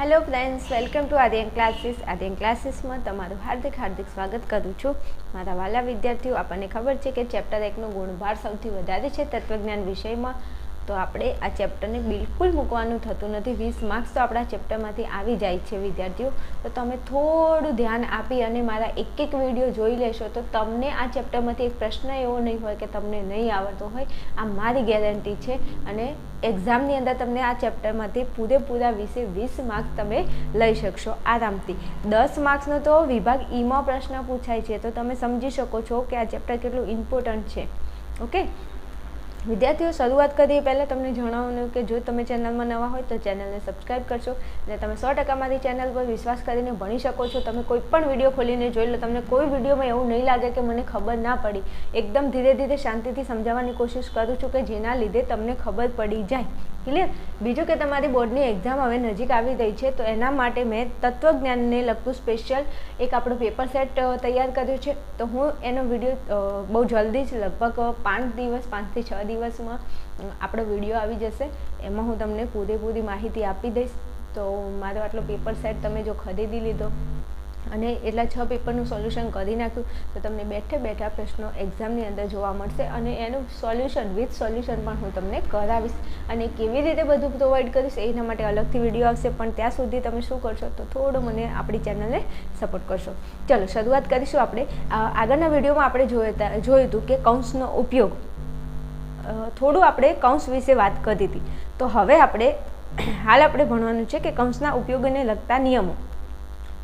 Hello friends welcome to Aryan classes Aryan ક્લાસીસમાં તમારું હાર્દિક હાર્દિક સ્વાગત કરું છું. મારા વાલા વિદ્યાર્થીઓ, આપણને ખબર છે કે ચેપ્ટર એકનો ગુણભાર સૌથી વધારે છે તત્વજ્ઞાન વિષયમાં. તો આપણે આ ચેપ્ટરને બિલકુલ મૂકવાનું થતું નથી. વીસ માર્ક્સ તો આપણા ચેપ્ટરમાંથી આવી જાય છે, વિદ્યાર્થીઓ. તો તમે થોડું ધ્યાન આપી અને મારા એક એક વીડિયો જોઈ લેશો તો તમને આ ચેપ્ટરમાંથી એક પ્રશ્ન એવો નહીં હોય કે તમને નહીં આવડતો હોય. આ મારી ગેરંટી છે અને એક્ઝામની અંદર તમને આ ચેપ્ટરમાંથી પૂરેપૂરા વીસે વીસ માર્ક્સ તમે લઈ શકશો આરામથી. દસ માર્ક્સનો તો વિભાગ ઈમાં પ્રશ્ન પૂછાય છે. તો તમે સમજી શકો છો કે આ ચેપ્ટર કેટલું ઇમ્પોર્ટન્ટ છે. ઓકે? વિદ્યાર્થીઓ શરૂઆત કરીએ, પહેલાં તમને જણાવવાનું કે જો તમે ચેનલમાં નવા હોય તો ચેનલને સબસ્ક્રાઈબ કરશો અને તમે સો મારી ચેનલ પર વિશ્વાસ કરીને ભણી શકો છો. તમે કોઈ પણ વીડિયો ખોલીને જોઈ લો, તમને કોઈ વિડીયોમાં એવું નહીં લાગે કે મને ખબર ના પડી. એકદમ ધીરે ધીરે શાંતિથી સમજાવવાની કોશિશ કરું છું કે જેના લીધે તમને ખબર પડી જાય. ક્લિયર બીજું કે તમારી બોર્ડની એક્ઝામ હવે નજીક આવી રહી છે, તો એના માટે મેં તત્વજ્ઞાનને લગતું સ્પેશિયલ એક આપણો પેપર સેટ તૈયાર કર્યું છે. તો હું એનો વીડિયો બહુ જલ્દી જ લગભગ પાંચ દિવસ પાંચથી છ દિવસમાં આપણો વીડિયો આવી જશે. એમાં હું તમને પૂરેપૂરી માહિતી આપી દઈશ. તો મારો આટલો પેપર સેટ તમે જો ખરીદી લીધો અને એટલા છ પેપરનું સોલ્યુશન કરી નાખ્યું, તો તમને બેઠે બેઠા પ્રશ્નો એક્ઝામની અંદર જોવા મળશે અને એનું સોલ્યુશન, વિથ સોલ્યુશન પણ હું તમને કરાવીશ. અને કેવી રીતે બધું પ્રોવાઈડ કરીશ એના માટે અલગથી વીડિયો આવશે, પણ ત્યાં સુધી તમે શું કરશો, તો થોડું મને આપણી ચેનલને સપોર્ટ કરશો. ચલો, શરૂઆત કરીશું આપણે. આગળના વિડીયોમાં આપણે જોયા જોયું હતું કે કૌંસનો ઉપયોગ. થોડું આપણે કૌંસ વિશે વાત કરી હતી. તો હવે આપણે, હાલ આપણે ભણવાનું છે કે કૌંસના ઉપયોગને લગતા નિયમો.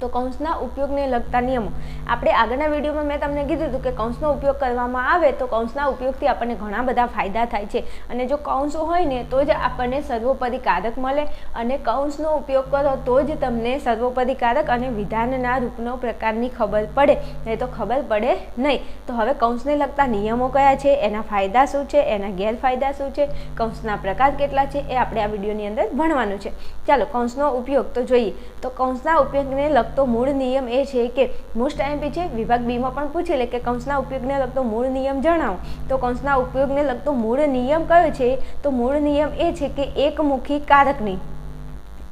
તો કૌંસના ઉપયોગને લગતા નિયમો. આપણે આગળના વિડીયોમાં મેં તમને કીધું હતું કે કૌંસનો ઉપયોગ કરવામાં આવે તો કૌંસના ઉપયોગથી આપણને ઘણા બધા ફાયદા થાય છે. અને જો કૌંસ હોય ને, તો જ આપણને સર્વોપરી કારક મળે. અને કૌંસનો ઉપયોગ કરો તો જ તમને સર્વોપરી કારક અને વિધાનના રૂપનો પ્રકારની ખબર પડે. નહીં તો ખબર પડે નહીં. તો હવે કૌંસને લગતા નિયમો કયા છે? એના ફાયદા શું છે? એના ગેરફાયદા શું છે? કૌંસના પ્રકાર કેટલા છે? એ આપણે આ વિડીયોની અંદર ભણવાનું છે. ચાલો, કૌંસનો ઉપયોગ તો જોઈએ. તો કૌંસના ઉપયોગને લગતો મૂળ નિયમ એ છે કે મોસ્ટ એમપી છે વિભાગ બીમાં પણ પૂછી લે કે કૌંસના ઉપયોગને લગતો મૂળ નિયમ જણાવો. તો કૌંસના ઉપયોગને લગતો મૂળ નિયમ કયો છે? તો મૂળ નિયમ એ છે કે એકમુખી કારકની.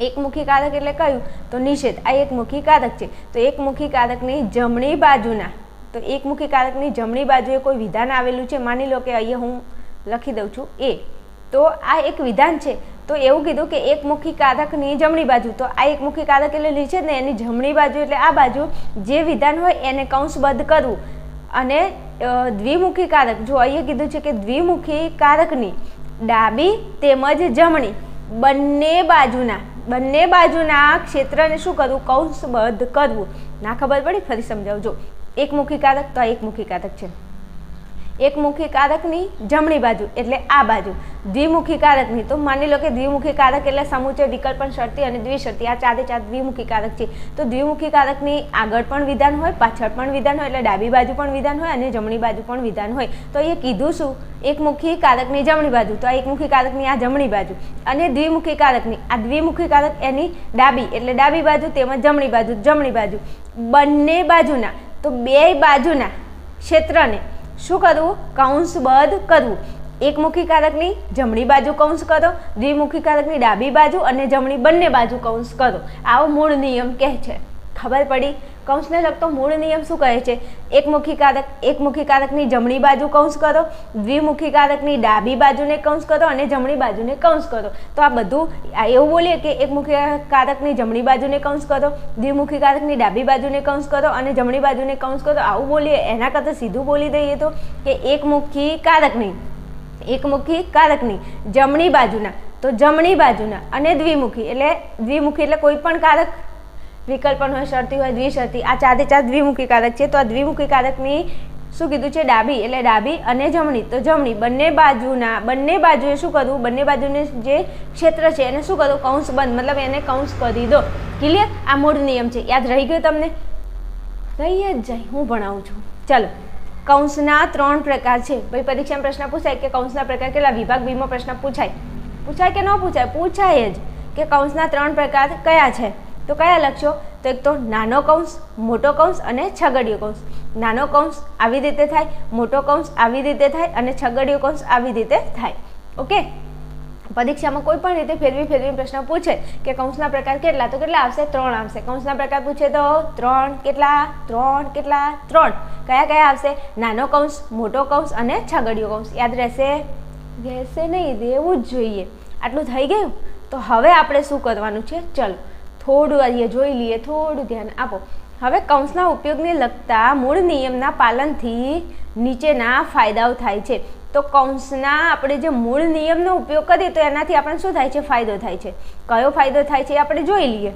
એકમુખી કારક એટલે કયું? તો નિષેધ. આ એકમુખી કારક છે. તો એકમુખી કારકની જમણી બાજુના. તો એકમુખી કારકની જમણી બાજુએ કોઈ વિધાન આવેલું છે? માની લો કે અહીંયા હું લખી દઉં છું એ. તો આ એક વિધાન છે. તો એવું કીધું કે એકમુખી કારકની જમણી બાજુ. તો આ એકમુખી કારક એટલે નીચે ને એની જમણી બાજુ એટલે આ બાજુ જે વિધાન હોય એને કૌંસબદ્ધ કરવું અને દ્વિમુખી કારક જો અહીંયા કીધું છે કે દ્વિમુખી કારકની ડાબી તેમજ જમણી બંને બાજુના બંને બાજુના ક્ષેત્રને શું કરવું? કૌંસબદ્ધ કરવું. ના ખબર પડી? ફરી સમજાવજો. એકમુખી કારક તો આ એકમુખી કારક છે. એકમુખી કારકની જમણી બાજુ, એટલે આ બાજુ. દ્વિમુખી કારકની તો માની લો કે દ્વિમુખી કારક એટલે સમુચય વિકલ્પન શરતી અને દ્વિશરતી, આ ચારે ચાર દ્વિમુખી કારક છે. તો દ્વિમુખી કારકની આગળ પણ વિધાન હોય, પાછળ પણ વિધાન હોય, એટલે ડાબી બાજુ પણ વિધાન હોય અને જમણી બાજુ પણ વિધાન હોય. તો એ કીધું શું? એકમુખી કારકની જમણી બાજુ, તો આ એકમુખી કારકની આ જમણી બાજુ. અને દ્વિમુખી કારકની આ દ્વિમુખી કારક એની ડાબી, એટલે ડાબી બાજુ તેમજ જમણી બાજુ જમણી બાજુ. બંને બાજુના, તો બે બાજુના ક્ષેત્રને શું કરવું કૌંસબદ્ધ કરવું એકમુખી કારકની જમણી બાજુ કૌંસ કરો, દ્વિમુખી કારકની ડાબી બાજુ અને જમણી બંને બાજુ કૌંસ કરો. આવો મૂળ નિયમ કહે છે. ખબર પડી? કૌંસને લગતો મૂળ નિયમ શું કહે છે? એકમુખી કારક એકમુખી કારકની જમણી બાજુ કૌંસ કરો દ્વિમુખી કારકની ડાબી બાજુને કૌંસ કરો અને જમણી બાજુને કૌંસ કરો. તો આ બધું એવું બોલીએ કે એકમુખી કારકની જમણી બાજુને કૌંસ કરો દ્વિમુખી કારકની ડાબી બાજુને કૌંસ કરો અને જમણી બાજુને કૌંસ કરો. આવું બોલીએ, એના કરતાં સીધું બોલી દઈએ તો કે એકમુખી કારકની એકમુખી કારકની જમણી બાજુના, તો જમણી બાજુના અને દ્વિમુખી એટલે દ્વિમુખી એટલે કોઈ પણ કારક વિકલ્પન હોય, શરતી હોય, દ્વિશરતી. આ ચારે ચાર દ્વિમુખી કારક છે. તો આ દ્વિમુખી કારકની શું કીધું છે? ડાબી, એટલે ડાબી અને જમણી. તો જમણી, બંને બાજુના, બંને બાજુએ શું કરવું? બંને બાજુને જે ક્ષેત્ર છે, એને શું કરવું? કૌંસ બંધ, મતલબ એને કૌંસ કરી દો. ક્લિયર આ મૂળ નિયમ છે. યાદ રહી ગયો તમને? રહી જ જાય. હું ભણાવું છું. ચાલો. કૌંસના ત્રણ પ્રકાર છે. ભાઈ, પરીક્ષામાં પ્રશ્ન પૂછાય કે કૌંસના પ્રકાર કેટલા? વિભાગ બીમાં પ્રશ્ન પૂછાય. પૂછાય કે ન પૂછાય? પૂછાય જ કે કૌંસના ત્રણ પ્રકાર કયા છે? તો કયા લખશો તો એક તો નાનો કૌંસ, મોટો કૌંસ અને છગડીયો કૌંસ. નાનો કૌંસ આવી રીતે થાય, મોટો કૌંસ આવી રીતે થાય અને છગડીયો કૌંસ આવી રીતે થાય. ઓકે? પરીક્ષામાં કોઈ પણ રીતે ફેરવી ફેરવી પ્રશ્ન પૂછે કે કૌંસના પ્રકાર કેટલા? તો કેટલા આવશે? ત્રણ આવશે. કૌંસના પ્રકાર પૂછે તો ત્રણ કેટલા? ત્રણ કેટલા? ત્રણ. કયા કયા આવશે? નાનો કૌંસ, મોટો કૌંસ અને છગડીયો કૌંસ. યાદ રહેશે? રહેશે નહીં, રહેવું જ જોઈએ. આટલું થઈ ગયું? તો હવે આપણે શું કરવાનું છે? ચલો. થોડું અહીંયા જોઈ લઈએ, થોડું ધ્યાન આપો. હવે કૌંસના ઉપયોગને લગતા મૂળ નિયમના પાલનથી નીચેના ફાયદાઓ થાય છે. તો કૌંસના આપણે જે મૂળ નિયમનો ઉપયોગ કરીએ તો એનાથી આપણને શું થાય છે? ફાયદો થાય છે. કયો ફાયદો થાય છે એ આપણે જોઈ લઈએ.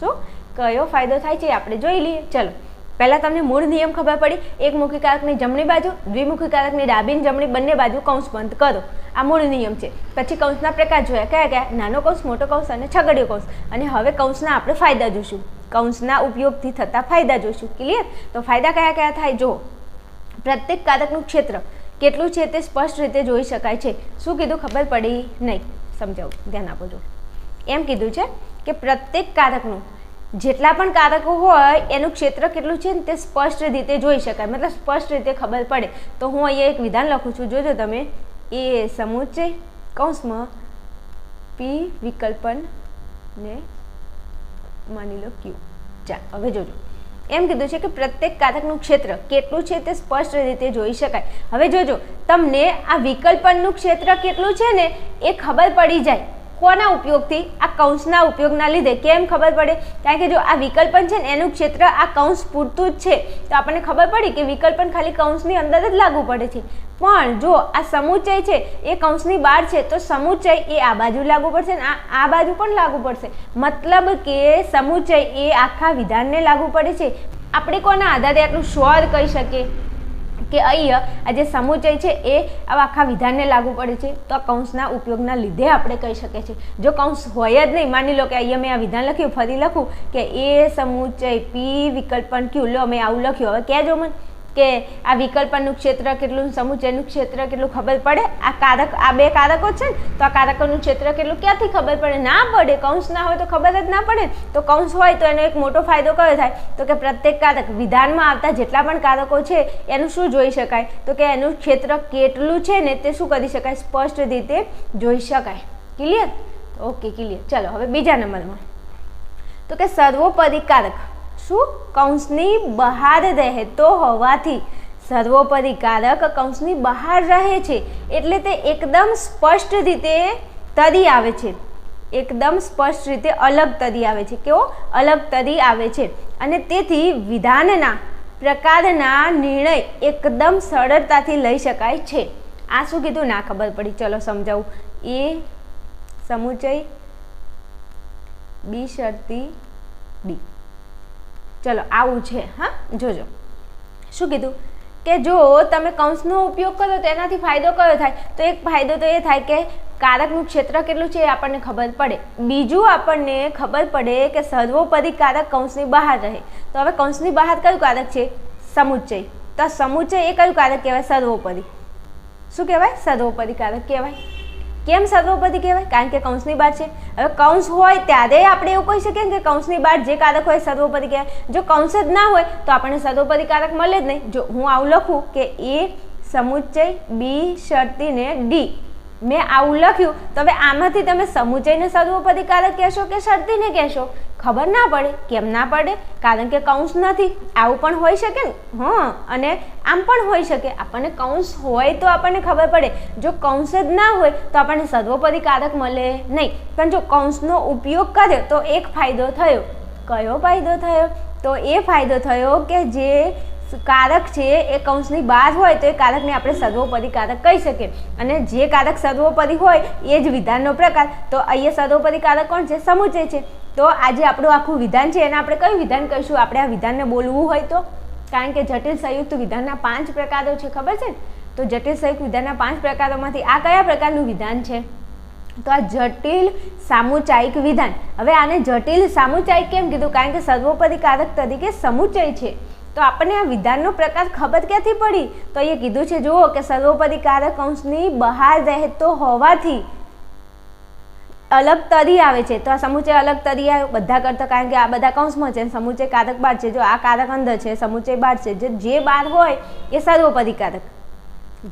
શું? કયો ફાયદો થાય છે એ આપણે જોઈ લઈએ. ચલો, પહેલાં તમને મૂળ નિયમ ખબર પડી. એકમુખી કારકની જમણી બાજુ દ્વિમુખી કારકની ડાબી જમણી બંને બાજુ કૌંસ બંધ કરો. આ મૂળ નિયમ છે. પછી કૌંસના પ્રકાર જોયા. કયા કયા? નાનો કૌંસ, મોટો કૌંસ અને છગડીયો કૌંસ. અને હવે કૌંસના આપણે ફાયદા જોઈશું કૌંસના ઉપયોગથી થતા ફાયદા જોઈશું ક્લિયર તો ફાયદા કયા કયા થાય? જો પ્રત્યેક કારકનું ક્ષેત્ર કેટલું છે તે સ્પષ્ટ રીતે જોઈ શકાય છે. શું કીધું? ખબર પડી નહીં. સમજાવું. ધ્યાન આપો જો એમ કીધું છે કે પ્રત્યેક કારકનું જેટલા પણ કારકો હોય, એનું ક્ષેત્ર કેટલું છે તે સ્પષ્ટ રીતે જોઈ શકાય. મતલબ સ્પષ્ટ રીતે ખબર પડે. તો હું અહીંયા એક વિધાન લખું છું. જોજો તમે. એ સમુચય કૌંસમાં પી વિકલ્પન ને માની લો ક્યુ. ચાલ હવે જોજો. એમ કીધું છે કે પ્રત્યેક કાતકનું ક્ષેત્ર કેટલું છે તે સ્પષ્ટ રીતે જોઈ શકાય. હવે જોજો, તમને આ વિકલ્પનનું ક્ષેત્ર કેટલું છે ને એ ખબર પડી જાય. કોના ઉપયોગથી, આ કૌંસના ઉપયોગના લીધે કેમ ખબર પડે? કારણ કે જો આ વિકલ્પન છે ને, એનું ક્ષેત્ર આ કૌંસ પૂરતું જ છે, તો આપણને ખબર પડી કે વિકલ્પન ખાલી કૌંસની અંદર જ લાગુ પડે છે. પણ જો આ સમુચય છે, એ કૌંસની બહાર છે, તો સમુચય એ આ બાજુ લાગુ પડશે ને આ આ બાજુ પણ લાગુ પડશે. મતલબ કે સમુચય એ આખા વિધાનને લાગુ પડે છે. આપણે કોના આધારે આટલું શ્યોર કહી શકીએ? કે અહીંયા આ જે સમુચય છે એ આખા વિધાનને લાગુ પડે છે. તો આ કૌંસના ઉપયોગના લીધે આપણે કહી શકીએ છીએ. જો કૌંસ હોય જ નહીં, માની લો કે અહીંયા મેં આ વિધાન લખ્યું, ફરી લખું કે એ સમુચય પી વિકલ્પન ક્યુ, લો મેં આવું લખ્યું. હવે કહેજો મને? કે આ વિકલ્પનું ક્ષેત્ર કેટલું, સમુચયનું ક્ષેત્ર કેટલું ખબર પડે? આ કારક, આ બે કારકો છે ને, તો આ કારકોનું ક્ષેત્ર કેટલું ક્યાંથી ખબર પડે? ના પડે. કૌંસ ના હોય તો ખબર જ ના પડે. તો કૌંસ હોય તો એનો એક મોટો ફાયદો કયો થાય? તો કે પ્રત્યેક કારક વિધાનમાં આવતા જેટલા પણ કારકો છે, એનું શું જોઈ શકાય? તો કે એનું ક્ષેત્ર કેટલું છે ને, તે શું કરી શકાય? સ્પષ્ટ રીતે જોઈ શકાય. ક્લિયર ઓકે ક્લિયર ચલો, હવે બીજા નંબરમાં. તો કે સર્વોપરી કારક. શું? કૌંસની બહાર રહેતો હોવાથી સર્વોપરી કારક કૌંસની બહાર રહે છે એટલે તે એકદમ સ્પષ્ટ રીતે તરી આવે છે. એકદમ સ્પષ્ટ રીતે અલગ તરી આવે છે. કેવો? અલગ તરી આવે છે. અને તેથી વિધાનના પ્રકારના નિર્ણય એકદમ સરળતાથી લઈ શકાય છે. આ શું કીધું? ના ખબર પડી. ચલો સમજાવું. એ સમુચય, બી શરતી, ડી. ચલો, આવું છે, હા? જોજો. શું કીધું? કે જો તમે કૌંસનો ઉપયોગ કરો, તો એનાથી ફાયદો કયો થાય? તો એક ફાયદો તો એ થાય કે કારકનું ક્ષેત્ર કેટલું છે એ આપણને ખબર પડે. બીજું આપણને ખબર પડે કે સર્વોપરી કારક કૌંસની બહાર રહે. તો હવે કૌંસની બહાર કયું કારક છે? સમુચ્ચય. તો સમુચ્ચય એ કયું કારક કહેવાય? સર્વોપરી. શું કહેવાય? સર્વોપરી કારક કહેવાય. કેમ સર્વોપદી કહેવાય? કારણ કે કૌંસની બહાર છે. હવે કૌંસ હોય ત્યારે આપણે એવું કહી શકીએ કે કૌંસની બહાર જે કારક હોય સર્વોપદી કહેવાય. જો કૌંસ જ ના હોય, તો આપણને સર્વોપદી કારક મળે જ નહીં. જો હું આવું લખું કે એ સમુચ્ચય, બી, શરતી ને ડી. મેં આવું લખ્યું, તો હવે આમાંથી તમે સમુચયને સર્વોપદી કારક કહેશો કે શરતીને કહેશો? ખબર ના પડે, કેમ ના પડે? કારણ કે કૌંસ નથી. આવું પણ હોઈ શકે ને? હં, અને આમ પણ હોઈ શકે. આપણને કૌંસ હોય તો આપણને ખબર પડે. જો કૌંસ જ ના હોય, તો આપણને સર્વોપરી કારક મળે નહીં. પણ જો કૌંસનો ઉપયોગ કર્યો તો એક ફાયદો થયો. કયો ફાયદો થયો? તો એ ફાયદો થયો કે જે કારક છે, એ કૌંસની બહાર હોય, તો એ કારકને આપણે સર્વોપરી કારક કહી શકીએ. અને જે કારક સર્વોપરી હોય, એ જ વિધાનનો પ્રકાર. તો અહીંયા સર્વોપરી કારક કોણ છે? સમુચય છે. તો આજે આપણું આખું વિધાન છે એને આપણે કયું વિધાન કહીશું? આપણે આ વિધાનને બોલવું હોય તો? કારણ કે જટિલ સંયુક્ત વિધાનના પાંચ પ્રકારો છે, ખબર છે તો જટિલ સંયુક્ત વિધાનના પાંચ પ્રકારોમાંથી આ કયા પ્રકારનું વિધાન છે? તો આ જટિલ સામુચાયિક વિધાન. હવે આને જટિલ સામુચાયિક કેમ કીધું? કારણ કે સર્વોપરી કારક તરીકે સમુચય છે. તો આપણને આ વિધાનનો પ્રકાર ખબર ક્યાંથી પડી? તો એ કીધું છે, જુઓ કે સર્વોપરી કારક અંશની બહાર રહેતો હોવાથી અલગ તરી આવે છે. તો આ સમુચય અલગ તરી આવે, બધા કરતા કારણ કે આ બધા કૌંસમાં છે સમુચય કારક બાર છે. જો આ કારક અંદર છે સમુચય બાર છે જે બાર હોય એ સર્વોપરી કારક.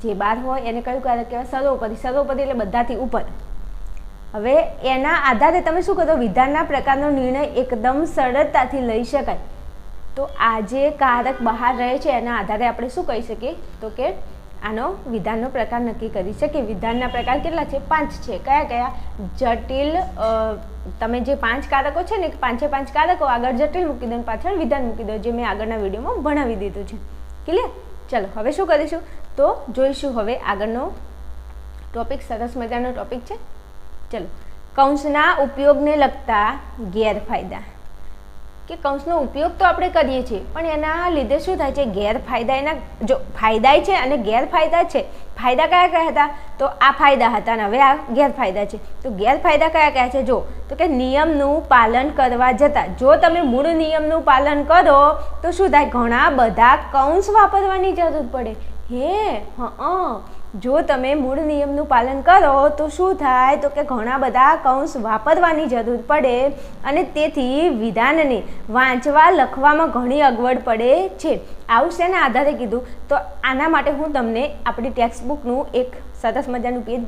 જે બાર હોય એને કયું કારક કહેવાય? સર્વોપરી. સર્વોપરી એટલે બધાથી ઉપર. હવે એના આધારે તમે શું કરો? વિધાનના પ્રકારનો નિર્ણય એકદમ સરળતાથી લઈ શકાય. તો આ જે કારક બહાર રહે છે એના આધારે આપણે શું કહી શકીએ? તો કે આનો વિધાનનો પ્રકાર નક્કી કરી શકીએ વિધાનના પ્રકાર કેટલા છે? પાંચ છે. કયા કયા? જટિલ તમે જે પાંચ કારકો છે ને, પાંચે પાંચ કારકો આગળ જટિલ મૂકી દો પાછળ વિધાન મૂકી દો, જે મેં આગળના વિડીયોમાં ભણાવી દીધું છે. ક્લિયર ચલો, હવે શું કરીશું? તો જોઈશું હવે આગળનો ટોપિક સરસ મજાનો ટોપિક છે. ચલો. કૌંસના ઉપયોગને લગતા ગેરફાયદા. કે કૌંસનો ઉપયોગ તો આપણે કરીએ છીએ, પણ એના લીધે શું થાય છે? ગેરફાયદા એના, જો ફાયદા છે અને ગેરફાયદા છે. ફાયદા કયા કયા હતા? તો આ ફાયદા હતા અને હવે આ ગેરફાયદા છે. તો ગેરફાયદા કયા કયા છે? જો, તો કે નિયમનું પાલન કરવા જતાં. જો તમે મૂળ નિયમનું પાલન કરો, તો શું થાય? ઘણા બધા કૌંસ વાપરવાની જરૂર પડે. હે, હં જો તમે મૂળ નિયમનું પાલન કરો, તો શું થાય? તો કે ઘણા બધા કૌંસ વાપરવાની જરૂર પડે અને તેથી વિધાનને વાંચવા, લખવામાં ઘણી અગવડ પડે છે. આવું શેના આધારે કીધું? તો આના માટે હું તમને આપણી ટેક્સ્ટ બુકનું એક સરસ મજાનું પેજ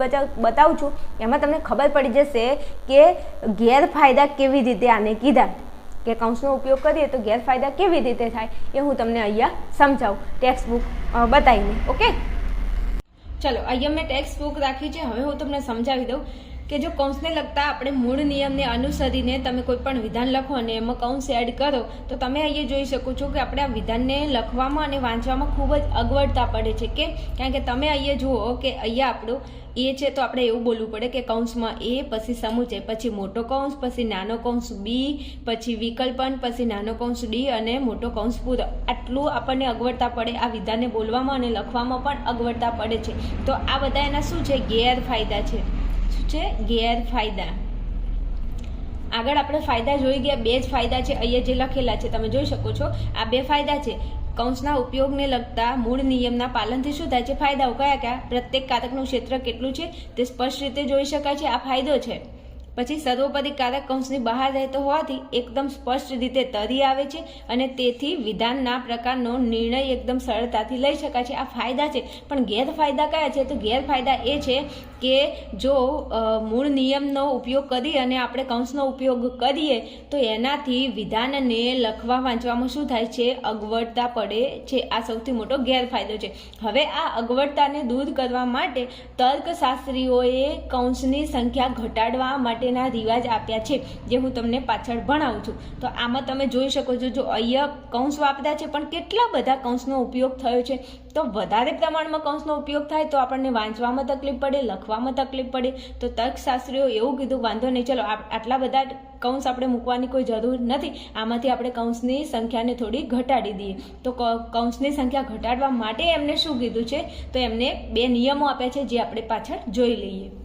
બતાવું છું. એમાં તમને ખબર પડી જશે કે ગેરફાયદા કેવી રીતે આને કીધા. કે કૌંસનો ઉપયોગ કરીએ તો ગેરફાયદા કેવી રીતે થાય એ હું તમને અહીંયા સમજાવું. ટેક્સ્ટબુક બતાવીને, ઓકે? ચલો અહીંયા મેં ટેક્સ્ટ બુક રાખી છે હવે હું તમને સમજાવી દઉં. કે જો કૌંસને લગતા આપણે મૂળ નિયમને અનુસરીને તમે કોઈ પણ વિધાન લખો અને એમાં કૌંસ એડ કરો, તો તમે અહીંયા જોઈ શકો છો કે આપણે આ વિધાનને લખવામાં અને વાંચવામાં ખૂબ જ અગવડતા પડે છે કે, કારણ કે તમે અહીંયા જુઓ કે અહીંયા આપણું એ છે તો આપણે એવું બોલવું પડે કે કૌંસમાં એ, પછી સમૂચે પછી મોટો કૌંસ, પછી નાનો કૌંસ બી પછી વિકલ્પન, પછી નાનો કૌંસ ડી અને મોટો કૌંસ પૂરો. આટલું આપણને અગવડતા પડે આ વિધાને બોલવામાં અને લખવામાં પણ અગવડતા પડે છે. તો આ બધા એના શું છે? ગેરફાયદા છે. શું છે? ગેરફાયદા. આગળ આપણે ફાયદા જોઈ ગયા. બે જ ફાયદા છે. અહીંયા જે લખેલા છે, તમે જોઈ શકો છો. આ બે ફાયદા છે. કૌંસના ઉપયોગને લગતા મૂળ નિયમના પાલનથી શું થાય છે? ફાયદાઓ કયા કયા? પ્રત્યેક કારકનું ક્ષેત્ર કેટલું છે? તે સ્પષ્ટ રીતે જોઈ શકાય છે. આ ફાયદો છે. પછી સર્વોપરી કારક કૌંસની બહાર રહેતો હોવાથી એકદમ સ્પષ્ટ રીતે તરી આવે છે અને તેથી વિધાનના પ્રકારનો નિર્ણય એકદમ સરળતાથી લઈ શકાય છે. આ ફાયદા છે. પણ ગેરફાયદા કયા છે? તો ગેરફાયદા એ છે કે જો મૂળ નિયમનો ઉપયોગ કરી અને આપણે કૌંસનો ઉપયોગ કરીએ, તો એનાથી વિધાનને લખવા વાંચવામાં શું થાય છે? અગવડતા પડે છે. આ સૌથી મોટો ગેરફાયદો છે. હવે આ અગવડતાને દૂર કરવા માટે તર્કશાસ્ત્રીઓએ કૌંસની સંખ્યા ઘટાડવા માટેના રિવાજ આપ્યા છે, જે હું તમને પાછળ ભણાવું છું. તો આમાં તમે જોઈ શકો છો, જો અહીંયા કૌંસ વાપર્યા છે, પણ કેટલા બધા કૌંસનો ઉપયોગ થયો છે? તો વધારે પ્રમાણમાં કૌંસનો ઉપયોગ થાય તો આપણને વાંચવામાં તકલીફ પડે, લખવામાં તકલીફ પડે. તો તર્કશાસ્ત્રીઓ એવું કીધું, વાંધો નહીં, ચલો આટલા બધા કૌંસ આપણે મૂકવાની કોઈ જરૂર નથી. આમાંથી આપણે કૌંસની સંખ્યાને થોડી ઘટાડી દઈએ. તો કૌંસની સંખ્યા ઘટાડવા માટે એમને શું કીધું છે? તો એમને બે નિયમો આપ્યા છે, જે આપણે પાછળ જોઈ લઈએ.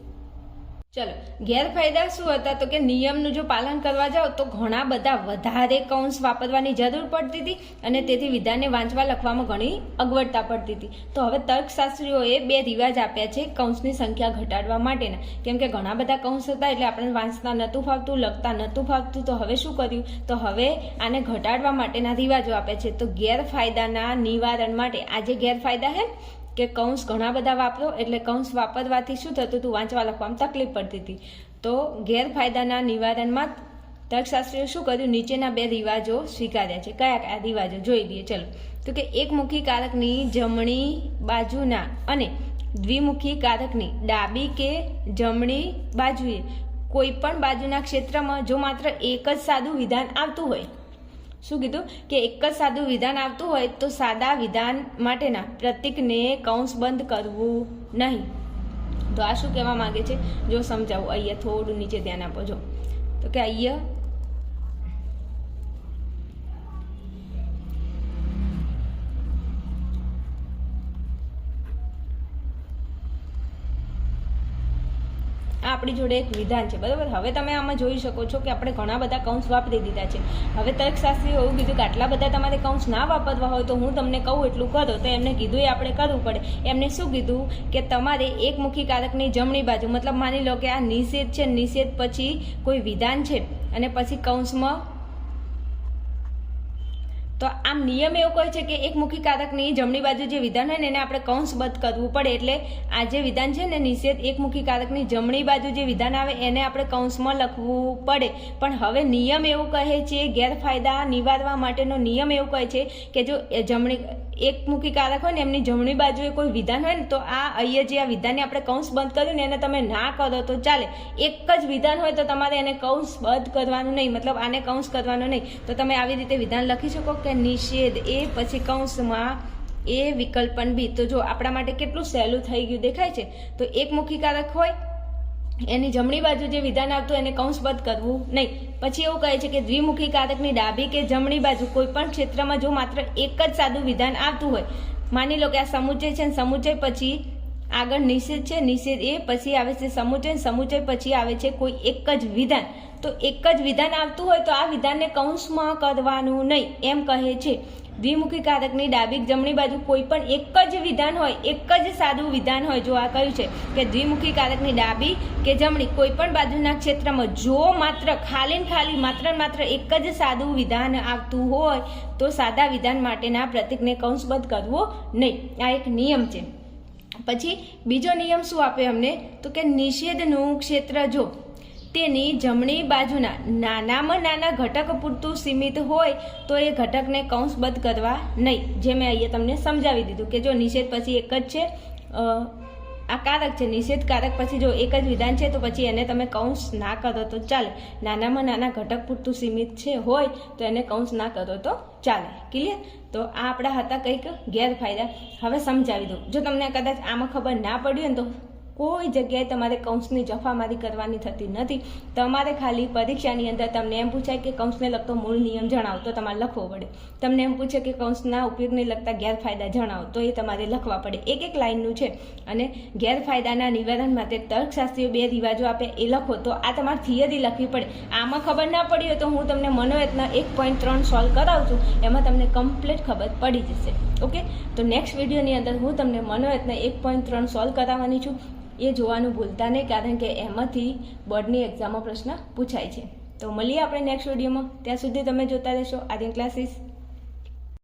ચલો, ગેરફાયદા શું હતા? તો કે નિયમનું જો પાલન કરવા જાઓ, તો ઘણા બધા વધારે કૌંસ વાપરવાની જરૂર પડતી હતી અને તેથી વિધાનને વાંચવા લખવામાં ઘણી અગવડતા પડતી હતી. તો હવે તર્કશાસ્ત્રીઓએ બે રિવાજ આપ્યા છે કૌંસની સંખ્યા ઘટાડવા માટેના. કેમ કે ઘણા બધા કૌંસ હતા એટલે આપણે વાંચતા નહોતું ફાવતું, લખતા નહોતું ફાવતું. તો હવે શું કર્યું? તો હવે આને ઘટાડવા માટેના રિવાજો આપ્યા છે. તો ગેરફાયદાના નિવારણ માટે આ જે ગેરફાયદા હે? કે કૌંસ ઘણા બધા વાપરો, એટલે કૌંસ વાપરવાથી શું થતું હતું? વાંચવા લખવામાં તકલીફ પડતી હતી. તો ગેરફાયદાના નિવારણમાં તર્કશાસ્ત્રીઓ શું કર્યું? નીચેના બે રિવાજો સ્વીકાર્યા છે. કયા કયા રિવાજો? જોઈ લઈએ. ચલો. તો કે એકમુખી કારકની જમણી બાજુના અને દ્વિમુખી કારકની ડાબી કે જમણી બાજુએ કોઈ પણ બાજુના ક્ષેત્રમાં જો માત્ર એક જ સાદું વિધાન આવતું હોય શું કીધું? કે એક જ સાદું વિધાન આવતું હોય તો સાદા વિધાન માટેના પ્રતિકને કૌંસ બંધ કરવું નહીં. તો આ શું કહેવા માંગે છે? જો સમજાવું અહીંયા થોડું નીચે ધ્યાન આપો, જો. તો કે અહીંયા આપણી જોડે એક વિધાન છે, બરાબર? હવે તમે આમાં જોઈ શકો છો કે આપણે ઘણા બધા કૌંસ વાપરી દીધા છે. હવે તર્કશાસ્ત્રીએ એવું કીધું કે આટલા બધા તમારે કૌંસ ના વાપરવા હોય તો હું તમને કહું એટલું કરો. તો એમને કીધું એ આપણે કરવું પડે. એમને શું કીધું? કે તમારે એકમુખી કારકની જમણી બાજુ, મતલબ માની લો કે આ નિષેધ છે, નિષેધ પછી કોઈ વિધાન છે, અને પછી કૌંસમાં તો આમ નિયમ એવો કહે છે કે એક મુખી કારકની જમણી બાજુ જે વિધાન હોય ને એને આપણે કૌંસબદ્ધ કરવું પડે એટલે આ જે વિધાન છે ને નિષેધ એક મુખી કારકની જમણી બાજુ જે વિધાન આવે એને આપણે કૌંસમાં લખવું પડે. પણ હવે નિયમ એવું કહે છે ગેરફાયદા નિવારવા માટેનો નિયમ એવું કહે છે કે જો જમણી એકમુખી કારક હોય ને એમની જમણી બાજુએ કોઈ વિધાન હોય ને, તો આ અહીંયા જે આ વિધાનને આપણે કૌંસ બંધ કર્યું ને એને તમે ના કરો, તો ચાલે. એક જ વિધાન હોય તો તમારે એને કૌંસ બંધ કરવાનું નહીં, મતલબ આને કૌંસ કરવાનું નહીં. તો તમે આવી રીતે વિધાન લખી શકો કે નિષેધ એ પછી કૌંસમાં એ વિકલ્પન બી. તો જો આપણા માટે કેટલું સહેલું થઈ ગયું દેખાય છે. તો એકમુખી કારક હોય, એની જમણી બાજુ જે વિધાન આવતું એને કૌંસબદ્ધ કરવું નહીં. પછી એવું કહે છે કે દ્વિમુખી કારકની ડાબી કે જમણી બાજુ કોઈ પણ ક્ષેત્રમાં જો માત્ર એક જ સાદું વિધાન આવતું હોય, માની લો કે આ સમુચય છે સમુચય પછી આગળ નિષેધ છે, નિષેધ એ પછી આવે છે સમુચય સમુચય પછી આવે છે કોઈ એક જ વિધાન. તો એક જ વિધાન આવતું હોય તો આ વિધાનને કૌંસમાં કરવાનું નહીં, એમ કહે છે. દ્વિમુખી કારકની ડાબી જમણી બાજુ કોઈ પણ એક જ વિધાન હોય, એક જ સાદું વિધાન હોય, જો આ કહ્યું છે કે દ્વિમુખી કારકની ડાબી કે જમણી કોઈ પણ બાજુના ક્ષેત્રમાં જો માત્ર ખાલી ખાલી માત્ર માત્ર એક જ સાદું વિધાન આવતું હોય, તો સાદા વિધાન માટેના પ્રતિકને કૌંસબદ્ધ કરવો નહીં. આ એક નિયમ છે. પછી બીજો નિયમ શું આપે અમને? તો કે નિષેધનું ક્ષેત્ર જો તેની જમણી બાજુના નાનામાં નાના ઘટક પૂરતું સીમિત હોય તો એ ઘટકને કૌંસબદ્ધ કરવા નહીં. જે મેં અહીંયા તમને સમજાવી દીધું કે જો નિષેધ પછી એક જ છે આ કારક છે નિષેધ કારક પછી જો એક જ વિધાન છે, તો પછી એને તમે કૌંસ ના કરો તો ચાલે. નાનામાં નાના ઘટક પૂરતું સીમિત છે, હોય તો એને કૌંસ ના કરો તો ચાલે. ક્લિયર તો આ આપણા હતા કંઈક ગેરફાયદા. હવે સમજાવી દઉં. જો તમને કદાચ આમાં ખબર ના પડી હોય ને તો કોઈ જગ્યાએ તમારે કૌંસની જફામારી કરવાની થતી નથી. તમારે ખાલી પરીક્ષાની અંદર તમને એમ પૂછાય કે કૌંસને લગતો મૂળ નિયમ જણાવો, તો તમારે લખવો પડે. તમને એમ પૂછે કે કૌંસના ઉપયોગને લગતા ગેરફાયદા જણાવો, તો એ તમારે લખવા પડે. એક એક લાઇનનું છે. અને ગેરફાયદાના નિવારણ માટે તર્કશાસ્ત્રીઓ બે રિવાજો આપે, એ લખો, તો આ તમારે થિયરી લખવી પડે. આમાં ખબર ના પડી હોય તો હું તમને મનોયત્ન એક પોઈન્ટ ત્રણ સોલ્વ કરાવું છું, એમાં તમને કમ્પ્લીટ ખબર પડી જશે. ઓકે? તો નેક્સ્ટ વિડીયોની અંદર હું તમને મનોયત્ન એક પોઈન્ટ ત્રણ સોલ્વ કરાવવાની છું. એ જોવાનું ભૂલતા નહીં, કારણ કે એમાંથી બોર્ડની એક્ઝામમાં પ્રશ્ન પૂછાય છે. તો મળીએ આપણે નેક્સ્ટ વિડીયોમાં ત્યાં સુધી તમે જોતા રહેશો. આર્યન ક્લાસીસ